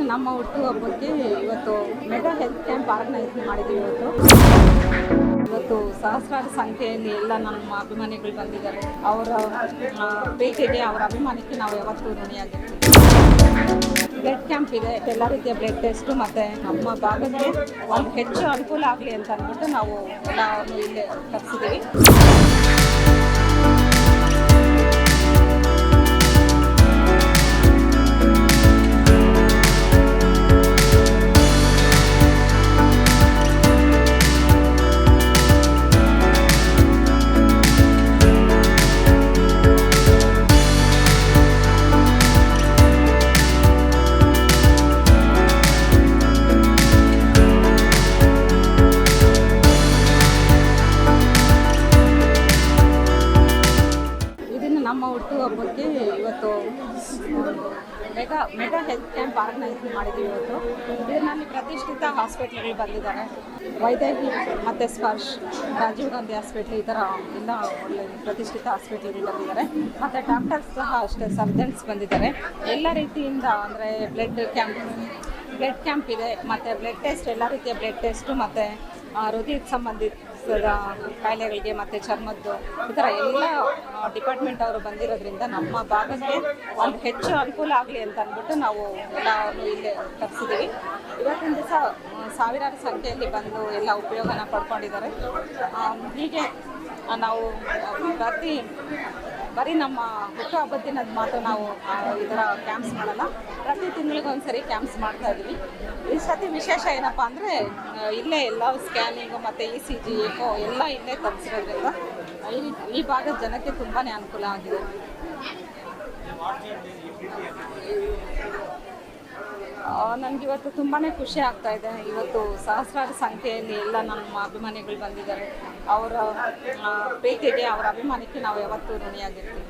ಇದನ್ನು ನಮ್ಮ ಹುಟ್ಟುಹಬ್ಬಕ್ಕೆ ಇವತ್ತು ಮೆಗಾ ಹೆಲ್ತ್ ಕ್ಯಾಂಪ್ ಆರ್ಗನೈಸ್ ಮಾಡಿದ್ದೀವಿ ಇವತ್ತು. ಇವತ್ತು ಸಹಸ್ರಾರು ಸಂಖ್ಯೆಯಲ್ಲಿ ಎಲ್ಲ ನಮ್ಮ ಅಭಿಮಾನಿಗಳು ಬಂದಿದ್ದಾರೆ. ಅವರ ಪ್ರೀತಿಗೆ ಅವರ ಅಭಿಮಾನಕ್ಕೆ ನಾವು ಯಾವತ್ತೂ ಋಣಿಯಾಗಿರ್ತೀವಿ. ಬ್ಲಡ್ ಕ್ಯಾಂಪ್ ಇದೆ. ಎಲ್ಲ ರೀತಿಯ ಬ್ಲಡ್ ಟೆಸ್ಟು ಮತ್ತು ನಮ್ಮ ಭಾಗಕ್ಕೆ ಒಂದು ಹೆಚ್ಚು ಅನುಕೂಲ ಆಗಲಿ ಅಂತ ಅಂದ್ಬಿಟ್ಟು ನಾವು ಎಲ್ಲ ಇಲ್ಲೇ ತರಿಸಿದ್ದೀವಿ. ಹುಟ್ಟುಹಬ್ಬಕ್ಕೆ ಇವತ್ತು mega mega health camp organise ಮಾಡಿದ್ದೀವಿ ಇವತ್ತು. ಇದರಲ್ಲಿ ಪ್ರತಿಷ್ಠಿತ ಹಾಸ್ಪಿಟ್ಲ್ಗಳು ಬಂದಿದ್ದಾರೆ. ವೈದ್ಯಕೀಯ ಮತ್ತು ಸ್ಪರ್ಶ್, ರಾಜೀವ್ ಗಾಂಧಿ ಹಾಸ್ಪಿಟ್ಲ್ ಈ ಥರ ಎಲ್ಲ ಒಳ್ಳೆ ಪ್ರತಿಷ್ಠಿತ ಹಾಸ್ಪಿಟ್ಲ್ಗಳು ಬಂದಿದ್ದಾರೆ. ಮತ್ತು ಡಾಕ್ಟರ್ಸ್ ಸಹ ಅಷ್ಟೇ, ಸರ್ಜನ್ಸ್ ಬಂದಿದ್ದಾರೆ. ಎಲ್ಲ ರೀತಿಯಿಂದ ಅಂದರೆ ಬ್ಲಡ್ ಕ್ಯಾಂಪ್ ಬ್ಲಡ್ ಕ್ಯಾಂಪ್ ಇದೆ. ಮತ್ತು ಬ್ಲಡ್ ಟೆಸ್ಟ್, ಎಲ್ಲ ರೀತಿಯ ಬ್ಲಡ್ ಟೆಸ್ಟು ಮತ್ತು ಹೃದಯಕ್ಕೆ ಸಂಬಂಧಿಸಿದ ಕಾಯಿಲೆಗಳಿಗೆ ಮತ್ತು ಚರ್ಮದ್ದು ಈ ಥರ ಎಲ್ಲ ಡಿಪಾರ್ಟ್ಮೆಂಟ್ ಅವರು ಬಂದಿರೋದ್ರಿಂದ ನಮ್ಮ ಭಾಗಕ್ಕೆ ಒಂದು ಹೆಚ್ಚು ಅನುಕೂಲ ಆಗಲಿ ಅಂತ ಅಂದ್ಬಿಟ್ಟು ನಾವು ಎಲ್ಲವನ್ನು ಇಲ್ಲೇ ತರಿಸಿದ್ದೀವಿ ಇವತ್ತಿನ ದಿವಸ ಸಾವಿರಾರು ಸಂಖ್ಯೆಯಲ್ಲಿ ಬಂದು ಎಲ್ಲ ಉಪಯೋಗನ ಪಡ್ಕೊಂಡಿದ್ದಾರೆ. ಹೀಗೆ ನಾವು ಪ್ರತಿ, ಬರೀ ನಮ್ಮ ಹುಟ್ಟುಹಬ್ಬದ ದಿನದ ಮಾತ್ರ ನಾವು ಈ ಥರ ಕ್ಯಾಂಪ್ಸ್ ಮಾಡಲ್ಲ. ಪ್ರತಿ ತಿಂಗಳಿಗೊಂದ್ಸರಿ ಕ್ಯಾಂಪ್ಸ್ ಮಾಡ್ತಾ ಇದ್ದೀವಿ ಈ ಸತಿ ವಿಶೇಷ ಏನಪ್ಪ ಅಂದರೆ ಇಲ್ಲೇ ಎಲ್ಲ ಸ್ಕ್ಯಾನಿಂಗು ಮತ್ತು ಇ ಸಿ ಜಿ ಎಕೋ ಎಲ್ಲ ಇಲ್ಲೇ ತರಿಸಿರೋದ್ರಿಂದ ಈ ಈ ಭಾಗದ ಜನಕ್ಕೆ ತುಂಬಾ ಅನುಕೂಲ ಆಗಿದೆ. ನನಗೆ ಇವತ್ತು ತುಂಬಾ ಖುಷಿ ಆಗ್ತಾ ಇದೆ. ಇವತ್ತು ಸಹಸ್ರಾರು ಸಂಖ್ಯೆಯಲ್ಲಿ ಎಲ್ಲ ನಮ್ಮ ಅಭಿಮಾನಿಗಳು ಬಂದಿದ್ದಾರೆ. ಅವರ ಪ್ರೀತಿಗೆ, ಅವರ ಅಭಿಮಾನಕ್ಕೆ ನಾವು ಯಾವತ್ತೂ ಋಣಿಯಾಗಿರ್ತೀವಿ.